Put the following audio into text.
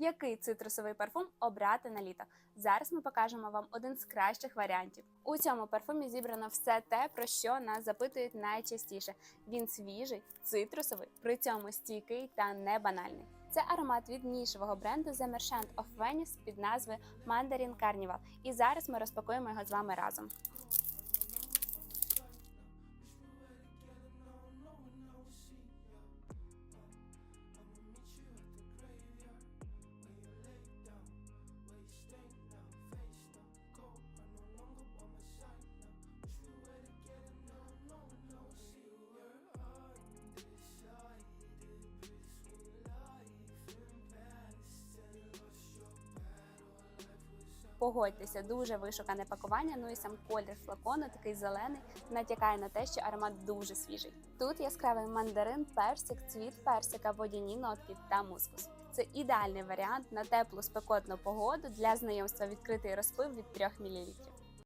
Який цитрусовий парфум обрати на літо? Зараз ми покажемо вам один з кращих варіантів. У цьому парфумі зібрано все те, про що нас запитують найчастіше. Він свіжий, цитрусовий, при цьому стійкий та не банальний. Це аромат від нішевого бренду The Merchant of Venice під назвою Mandarin Carnival. І зараз ми розпакуємо його з вами разом. Погодьтеся, дуже вишукане пакування. Ну і сам колір флакону, такий зелений, натякає на те, що аромат дуже свіжий. Тут яскравий мандарин, персик, цвіт персика, водяні нотки та мускус. Це ідеальний варіант на теплу спекотну погоду для знайомства відкритий розпив від 3 мл.